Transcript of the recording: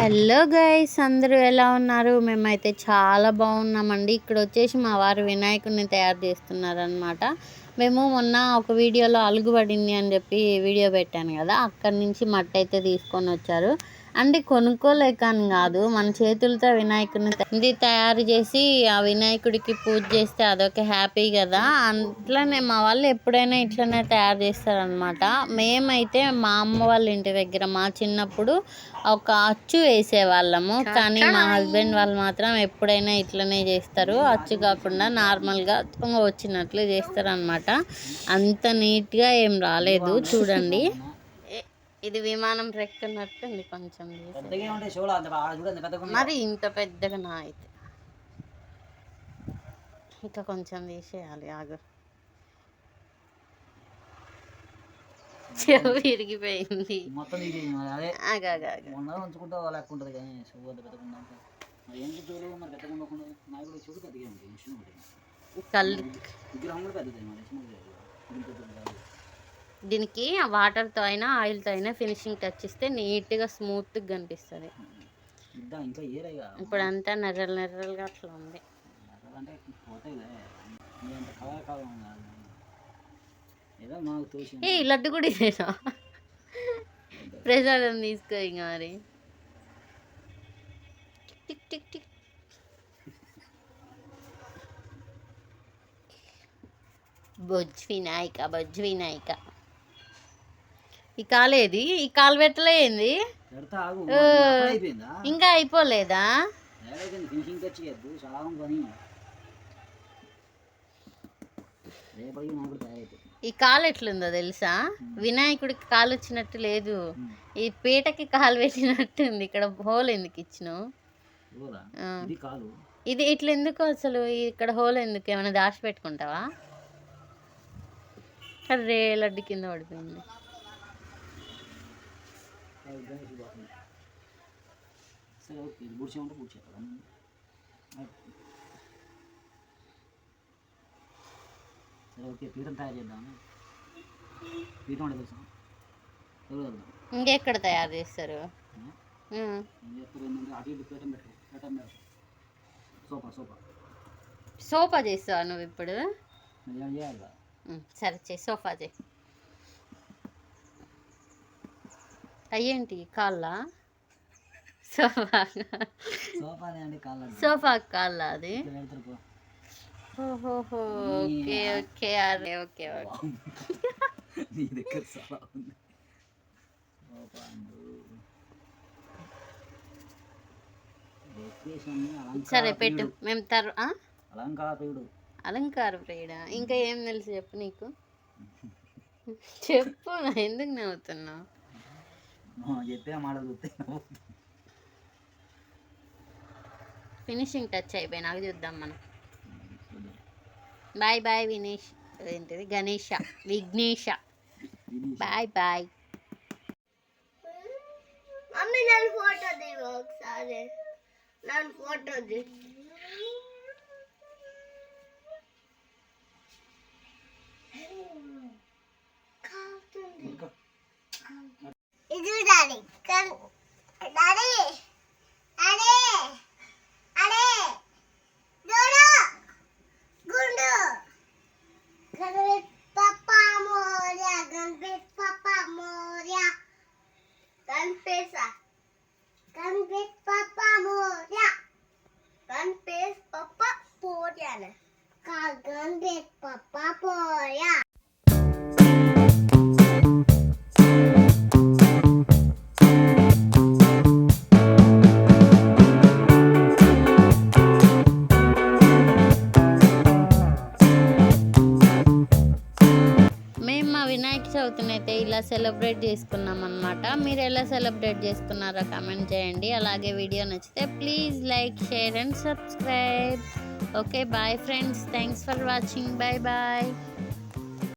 Hello guys అందరూ ఎలా ఉన్నారు? మేమైతే చాలా బాగున్నామండి. ఇక్కడ వచ్చేసి మా వారు వినాయకుడిని తయారు చేస్తున్నారనమాట మేము మొన్న ఒక వీడియోలో అలుగుబడింది అని చెప్పి వీడియో పెట్టాను కదా అక్కడి నుంచి మట్టి అయితే తీసుకొని వచ్చారు. అంటే కొనుక్కోలేక అని కాదు మన చేతులతో వినాయకుడిని ఇది తయారు చేసి ఆ వినాయకుడికి పూజ చేస్తే అదొక హ్యాపీ కదా. అట్లనే మా వాళ్ళు ఎప్పుడైనా ఇట్లనే తయారు చేస్తారనమాట మేమైతే మా అమ్మ వాళ్ళ ఇంటి దగ్గర మా చిన్నప్పుడు ఒక అచ్చు వేసేవాళ్ళము. కానీ మా హస్బెండ్ వాళ్ళు మాత్రం ఎప్పుడైనా ఇట్లనే చేస్తారు. అచ్చు కాకుండా నార్మల్గా తుంగ వచ్చినట్లు చేస్తారు అనమాట అంత నీట్గా ఏం రాలేదు. చూడండి. ఇది విమానం రెక్కున్నట్టుంది కొంచెం. మరి ఇంత పెద్దగా నా అయితే. ఇంకా కొంచెం తీసేయాలి ఆగు. చెవు విరిగిపోయింది. కళ్ళు. విగ్రహం కూడా పెద్దది దీనికి వాటర్తో అయినా ఆయిల్తో అయినా ఫినిషింగ్ టచ్ ఇస్తే నీట్గా స్మూత్గా కనిపిస్తుంది. ఇప్పుడు అంతా నెర్రలు నెర్రలుగా అట్లా ఉంది. ఏ లడ్డు కూడా ఇదేనా? ప్రసాదం తీసుకో ఇంకా మరి. Tick tick tick. Bojju Vinayaka బొజ్జు వినాయక. ఈ కాలేది ఈ కాలు పెట్టలేంది ఇంకా అయిపోలేదా? ఈ కాలు ఎట్లుందో తెలుసా? వినాయకుడికి కాలు వచ్చినట్టు లేదు. ఈ పీటకి కాలు పెట్టినట్టు ఉంది. ఇక్కడ హోల్ ఎందుకు ఇచ్చినావు? ఆ. ఇది ఇట్లా ఎందుకు అసలు? ఇక్కడ హోల్ ఎందుకు? ఏమైనా దాచి పెట్టుకుంటావా అరే లడ్డు కింద పడిపోయింది. సరే ఓకే ఇది బుడిచే ఉంటే బుడిచే కదా సరే ఓకే పీఠం తయారు పీఠం అంటే తెలుసా ఇంకెక్కడ తయారు చేస్తారు? సోఫా చేస్తావా నువ్వు ఇప్పుడు? సరే చేయి. సోఫా చేయి. అయ్యేంటి? కాళ్ళ? సోఫా సోఫా కాళ్ళు అది? ఓహోహో ఓకే ఓకే అరే ఓకే ఓకే. నీ దగ్గర చాలా ఉంది. Sofa and. డెకరేషన్ సరే పెట్టు. మేము తర్ ఆ? అలంకార ప్రియుడు. అలంకార ప్రియుడా? ఇంకా ఏం తెలుసు చెప్పు నీకు? చెప్పు నా ఎందుకు నవ్వుతున్నావు? నువ్వు చెప్పే చూస్తే ఫినిషింగ్ టచ్ అయిపోయి నాకు చూద్దాం మనం. Bye bye Vinesh. ఏంటిది Ganesha Vighnesha. Bye bye mummy నన్ను ఫోటో దిగు ఒకసారి. నన్ను ఫోటో ది Confesa pamoria. Confesa. Confesa pamoria. Confesa papa poriana. Confesa papa papa poriana. మా అయితే ఇలా సెలబ్రేట్ చేసుకున్నాం అనమాట మీరు ఎలా సెలబ్రేట్ చేసుకున్నారో కామెంట్ చేయండి. అలాగే వీడియో నచ్చితే please like share and subscribe okay bye friends thanks for watching bye bye